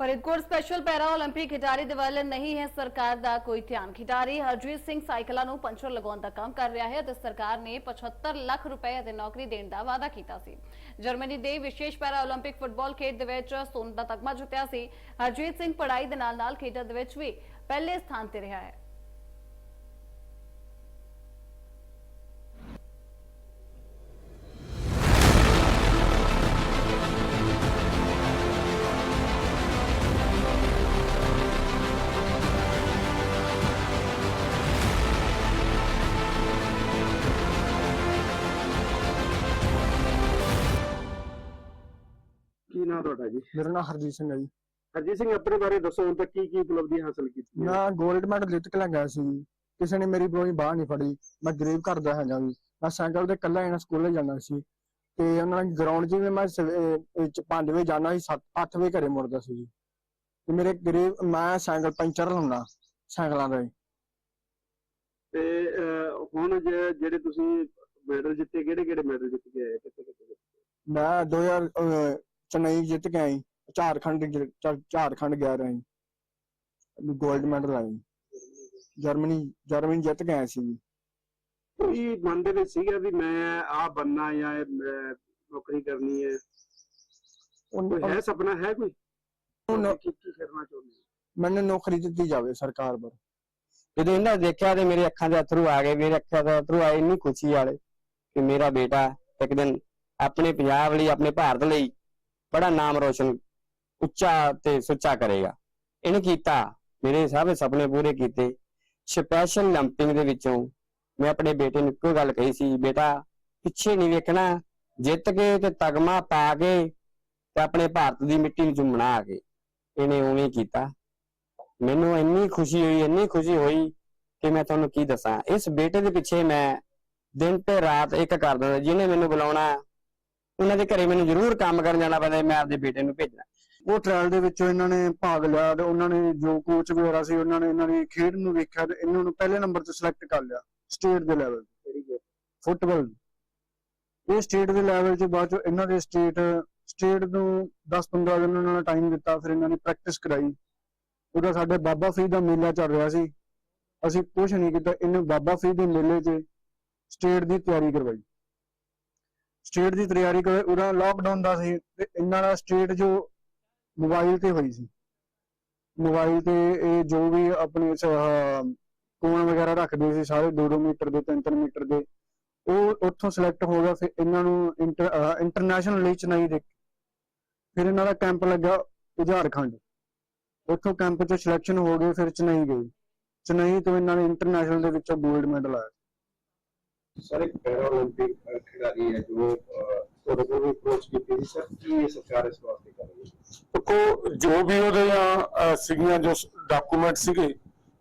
Faridkot special ਪੈਰਾ 올림픽 ਖਿਡਾਰੀ ਦੇ ਵੱਲ ਨਹੀਂ ਹੈ ਸਰਕਾਰ ਦਾ ਕੋਈ ਧਿਆਨ ਖਿਡਾਰੀ ਹਰਜੀਤ ਸਿੰਘ ਸਾਈਕਲਾਂ ਨੂੰ ਪੰਚਰ ਲਗਾਉਣ ਦਾ ਕੰਮ ਕਰ ਰਿਹਾ ਹੈ ਤੇ ਸਰਕਾਰ ਨੇ 75 ਲੱਖ ਰੁਪਏ ਅਤੇ ਨੌਕਰੀ ਦੇਣ ਦਾ ਵਾਅਦਾ ਕੀਤਾ ਸੀ ਜਰਮਨੀ ਦੇ ਵਿਸ਼ੇਸ਼ ਪੈਰਾ 올림픽 ਫੁੱਟਬਾਲ ਖੇਡ ਦੇ ਵਿੱਚ ਸੋਨ ਦਾ ਤਗਮਾ ਜਿੱਤਿਆ ਸੀ ਹਰਜੀਤ ਸਿੰਘ ਪੜ੍ਹਾਈ ਦੇ ਨਾਲ ਨਾਲ ਖੇਡਾਂ ਦੇ ਵਿੱਚ ਵੀ ਪਹਿਲੇ ਸਥਾਨ ਤੇ ਰਿਹਾ ਹੈ ਨਾਮ ਤੁਹਾਡਾ ਜੀ? ਮੇਰਾ ਨਾਮ ਹਰਜੀਤ ਸਿੰਘ ਹੈ ਜੀ। ਹਰਜੀਤ ਸਿੰਘ ਆਪਣੇ ਬਾਰੇ ਦੱਸੋ ਹੁਣ ਤੱਕ ਕੀ ਕੀ ਉਪਲਬਧੀਆਂ ਹਾਸਲ ਕੀਤੀਆਂ ਮੈਂ 골ਡ ਮੈਡਲ ਜਿੱਤ ਕੇ ਲੈ ਗਿਆ ਸੀ ਜੀ। ਕਿਸੇ ਨੇ ਮੇਰੀ ਬਰੋਈ ਬਾਹ ਨਹੀਂ ਫੜੀ। ਮੈਂ ਗਰੀਬ ਘਰ ਦਾ ਹੈਗਾ ਵੀ ਮੈਂ ਸਾਈਕਲ ਤੇ ਇਕੱਲਾ ਇਹਨਾਂ ਸਕੂਲੇ ਜਾਂਦਾ ਸੀ। ਤੇ ਉਹਨਾਂ ਨੇ ਗਰਾਊਂਡ 'ਚ ਵੀ ਮੈਂ 5 ਵਜੇ ਜਾਣਾ ਸੀ 8 ਵਜੇ ਘਰੇ ਮੁੜਦਾ ਸੀ ਜੀ। ਤੇ ਮੇਰੇ ਗਰੀਬ ਮੈਂ ਸਾਈਕਲ ਪੈਂਚਰ ਲਾਉਣਾ ਸਾਈਕਲਾਂ ਦਾ ਜੀ। ਤੇ ਹੁਣ ਜੇ- ਜਿਹੜੇ ਤੁਸੀਂ ਮੈਡਲ ਜਿੱਤੇ ਕਿਹੜੇ ਕਿਹੜੇ ਮੈਡਲ ਜਿੱਤ ਕੇ ਆਏ? ਕਿੱਥੇ ਕਿੱਥੇ? ਮੈਂ 2000 ਅਹ, ਚੇਨਈ ਜਿੱਤ ਕੇ ਆਈ ਝਾਰਖੰਡ ਝਾਰਖੰਡ ਗਿਆ ਰਹੀ 골ਡ ਮੈਡਲ ਆਈ। ਜਰਮਨੀ ਜਰਮਨੀ ਜਿੱਤ ਕੇ ਆਇਆ ਸੀ ਕੋਈ ਮਨ ਦੇ ਵਿੱਚ ਸੀਗਾ ਵੀ ਮੈਂ ਆ ਬੰਨਾ ਜਾਂ ਇਹ ਨੌਕਰੀ ਕਰਨੀ ਹੈ। ਕੋਈ ਹੈ ਸੁਪਨਾ ਹੈ ਕੋਈ? ਕੀ ਕਰਨਾ ਚਾਹੁੰਦੇ? ਮੈਨੂੰ ਨੌਕਰੀ ਦਿੱਤੀ ਜਾਵੇ ਸਰਕਾਰ ਵੱਲ। ਜਦੋਂ ਇਹਨਾਂ ਦੇਖਿਆ ਤੇ ਮੇਰੇ ਅੱਖਾਂ ਦੇ ਅਥਰੂ ਆ ਗਏ ਮੇਰੇ ਅੱਖਾਂ ਦੇ ਅਥਰੂ ਆਏ ਇੰਨੀ ਖੁਸ਼ੀ ਵਾਲੇ ਕਿ ਮੇਰਾ ਬੇਟਾ ਇੱਕ ਦਿਨ ਆਪਣੇ ਪੰਜਾਬ ਲਈ ਆਪਣੇ ਭਾਰਤ ਲਈ ਬੜਾ ਨਾਮ ਰੋਸ਼ਨ ਉੱਚਾ ਤੇ ਸੁੱਚਾ ਕਰੇਗਾ। ਇਹਨੇ ਕੀਤਾ, ਮੇਰੇ ਸਾਰੇ ਸੁਪਨੇ ਪੂਰੇ ਕੀਤੇ। ਸਪੈਸ਼ਲ ਲੰਪਿੰਗ ਦੇ ਵਿੱਚੋਂ ਮੈਂ ਆਪਣੇ ਬੇਟੇ ਨੂੰ ਇੱਕੋ ਗੱਲ ਕਹੀ ਸੀ, ਬੇਟਾ, ਪਿੱਛੇ ਨਹੀਂ ਵੇਖਣਾ। ਜਿੱਤ ਕੇ ਤੇ ਤਗਮਾ ਪਾ ਕੇ ਤੇ ਆਪਣੇ ਭਾਰਤ ਦੀ ਮਿੱਟੀ ਨੂੰ ਚੁੰਮਣਾ ਆ ਕੇ। ਇਹਨੇ ਉਵੇਂ ਕੀਤਾ। ਮੈਨੂੰ ਇੰਨੀ ਖੁਸ਼ੀ ਹੋਈ, ਇੰਨੀ ਖੁਸ਼ੀ ਹੋਈ ਕਿ ਮੈਂ ਤੁਹਾਨੂੰ ਕੀ ਦੱਸਾਂ। ਇਸ ਬੇਟੇ ਦੇ ਪਿੱਛੇ ਮੈਂ ਦਿਨ ਤੇ ਰਾਤ ਇੱਕ ਕਰਦਾ ਜਿਹਨੇ ਮੈਨੂੰ ਬੁਲਾਉਣਾ ਉਹਨਾਂ ਦੇ ਘਰੇ ਮੈਨੂੰ ਜ਼ਰੂਰ ਕੰਮ ਕਰਨ ਜਾਣਾ ਪੈਂਦਾ ਮੈਂ ਆਪਦੇ ਬੇਟੇ ਨੂੰ ਭੇਜਣਾ। ਉਹ ਟ੍ਰਾਇਲ ਦੇ ਵਿੱਚ ਇਹਨਾਂ ਨੇ ਭਾਗ ਲਿਆ ਤੇ ਉਹਨਾਂ ਨੇ ਜੋ ਕੋਚ ਵਗੈਰਾ ਸੀ ਉਹਨਾਂ ਨੇ ਇਹਨਾਂ ਦੀ ਖੇਡ ਨੂੰ ਵੇਖਿਆ ਤੇ ਇਹਨਾਂ ਨੂੰ ਪਹਿਲੇ ਨੰਬਰ ਤੇ ਸਿਲੈਕਟ ਕਰ ਲਿਆ ਸਟੇਟ ਦੇ ਲੈਵਲ? ਫੁੱਟਬਾਲ ਇਹ ਸਟੇਟ ਦੇ ਲੈਵਲ 'ਚ ਬਾਅਦ ਚ ਇਹਨਾਂ ਦੇ ਸਟੇਟ ਸਟੇਟ ਨੂੰ 10-15 ਦਿਨ ਉਹਨਾਂ ਨੇ ਟਾਈਮ ਦਿੱਤਾ ਫਿਰ ਇਹਨਾਂ ਨੇ ਪ੍ਰੈਕਟਿਸ ਕਰਾਈ। ਉਹਦਾ ਸਾਡੇ ਬਾਬਾ ਫਰੀਦ ਦਾ ਮੇਲਾ ਚੱਲ ਰਿਹਾ ਸੀ। ਅਸੀਂ ਕੁਝ ਨਹੀਂ ਕੀਤਾ ਇਹਨੇ ਬਾਬਾ ਫਰੀਦ ਦੇ ਮੇਲੇ 'ਚ ਸਟੇਟ ਦੀ ਤਿਆਰੀ ਕਰਵਾਈ। ਸਟੇਟ ਦੀ ਤਿਆਰੀ ਕਰ, ਉਹਦਾ ਲਾਕਡਾਊਨ ਦਾ ਸੀ ਤੇ ਇਹਨਾਂ ਦਾ ਸਟੇਟ ਜੋ ਮੋਬਾਈਲ ਤੇ ਹੋਈ ਸੀ। ਮੋਬਾਈਲ ਤੇ ਇਹ ਜੋ ਵੀ ਆਪਣੇ ਕੋਣ ਵਗੈਰਾ ਰੱਖਦੇ ਸੀ ਸਾਰੇ 2-2 ਮੀਟਰ ਦੇ 3-3 ਮੀਟਰ ਦੇ, ਉਹ ਉੱਥੋਂ ਸਿਲੈਕਟ ਹੋ ਗਿਆ, ਫਿਰ ਇਹਨਾਂ ਨੂੰ ਇੰਟਰਨੈਸ਼ਨਲ ਲਈ ਚੇਨਈ ਦੇ ਫਿਰ ਇਹਨਾਂ ਦਾ ਕੈਂਪ ਲੱਗਾ ਝਾਰਖੰਡ ਉੱਥੋਂ ਕੈਂਪ 'ਚ ਸਿਲੈਕਸ਼ਨ ਹੋ ਗਏ, ਫਿਰ ਚੇਨਈ ਗਏ ਚੇਨਈ ਤੋਂ ਇਹਨਾਂ ਨੇ ਇੰਟਰਨੈਸ਼ਨਲ ਦੇ ਵਿੱਚੋਂ 골ਡ ਮੈਡਲ ਆਇਆ। ਸਰ ਇੱਕ ਪੈਰਾ 올림픽 ਖਿਡਾਰੀ ਹੈ ਜੋ ਅਹ, ਤੁਹਾਡੇ ਕੋਲ ਵੀ ਅਪਰੋਚ ਕੀਤੀ ਸੀ ਸਰ ਕੀ ਇਹ ਸਰਕਾਰ ਇਸ ਵਾਸਤੇ ਕਰ ਰਹੀ ਹੈ ਦੇਖੋ ਜੋ ਵੀ ਉਹਦੀਆਂ ਅਹ, ਸੀਗੀਆਂ ਜੋ ਡਾਕੂਮੈਂਟ ਸੀਗੇ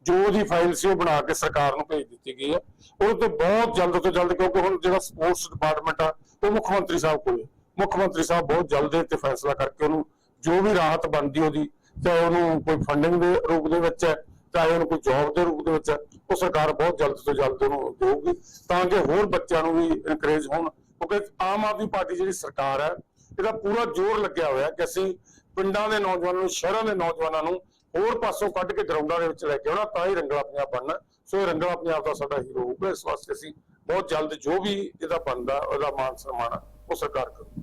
ਜੋ ਉਹਦੀ ਫਾਈਲ ਸੀ ਉਹ ਬਣਾ ਕੇ ਸਰਕਾਰ ਨੂੰ ਭੇਜ ਦਿੱਤੀ ਗਈ ਹੈ ਉਹ ਤੇ ਬਹੁਤ ਜਲਦ ਤੋਂ ਜਲਦ ਕਿਉਂਕਿ ਹੁਣ ਜਿਹੜਾ ਸਪੋਰਟਸ ਡਿਪਾਰਟਮੈਂਟ ਆ ਉਹ ਮੁੱਖ ਮੰਤਰੀ ਸਾਹਿਬ ਕੋਲੇ ਮੁੱਖ ਮੰਤਰੀ ਸਾਹਿਬ ਬਹੁਤ ਜਲਦ ਇਹ ਤੇ ਫੈਸਲਾ ਕਰਕੇ ਉਹਨੂੰ ਜੋ ਵੀ ਰਾਹਤ ਬਣਦੀ ਉਹਦੀ ਚਾਹੇ ਉਹਨੂੰ ਕੋਈ ਫੰਡਿੰਗ ਦੇ ਰੂਪ ਦੇ ਵਿੱਚ ਹੈ ਚਾਹੇ ਉਹਨੂੰ ਕੋਈ ਜੌਬ ਦੇ ਰੂਪ ਦੇ ਵਿੱਚ ਹੈ ਉਹ ਸਰਕਾਰ ਬਹੁਤ ਜਲਦ ਤੋਂ ਜਲਦ ਉਹਨੂੰ ਦੇਊਗੀ ਤਾਂ ਕਿ ਹੋਰ ਬੱਚਿਆਂ ਨੂੰ ਵੀ ਇਨਕਰੇਜ ਹੋਣ, ਕਿਉਂਕਿ ਆਮ ਆਦਮੀ ਪਾਰਟੀ ਜਿਹੜੀ ਸਰਕਾਰ ਹੈ, ਇਹਦਾ ਪੂਰਾ ਜ਼ੋਰ ਲੱਗਿਆ ਹੋਇਆ ਕਿ ਅਸੀਂ ਪਿੰਡਾਂ ਦੇ ਨੌਜਵਾਨਾਂ ਨੂੰ, ਸ਼ਹਿਰਾਂ ਦੇ ਨੌਜਵਾਨਾਂ ਨੂੰ ਹੋਰ ਪਾਸੋਂ ਕੱਢ ਕੇ ਗਰਾਊਂਡਾਂ ਦੇ ਵਿੱਚ ਲੈ ਕੇ ਆਉਣਾ, ਤਾਂ ਹੀ ਰੰਗਲਾ ਪੰਜਾਬ ਬਣਨਾ। ਸੋ ਇਹ ਰੰਗਲਾ ਪੰਜਾਬ ਦਾ ਸਾਡਾ ਹੀਰੋ ਹੋਊਗਾ, ਇਸ ਵਾਸਤੇ ਅਸੀਂ ਬਹੁਤ ਜਲਦ ਜੋ ਵੀ ਇਹਦਾ ਬਣਦਾ, ਉਹਦਾ ਮਾਨ ਸਨਮਾਨ ਉਹ ਸਰਕਾਰ ਕਰੂ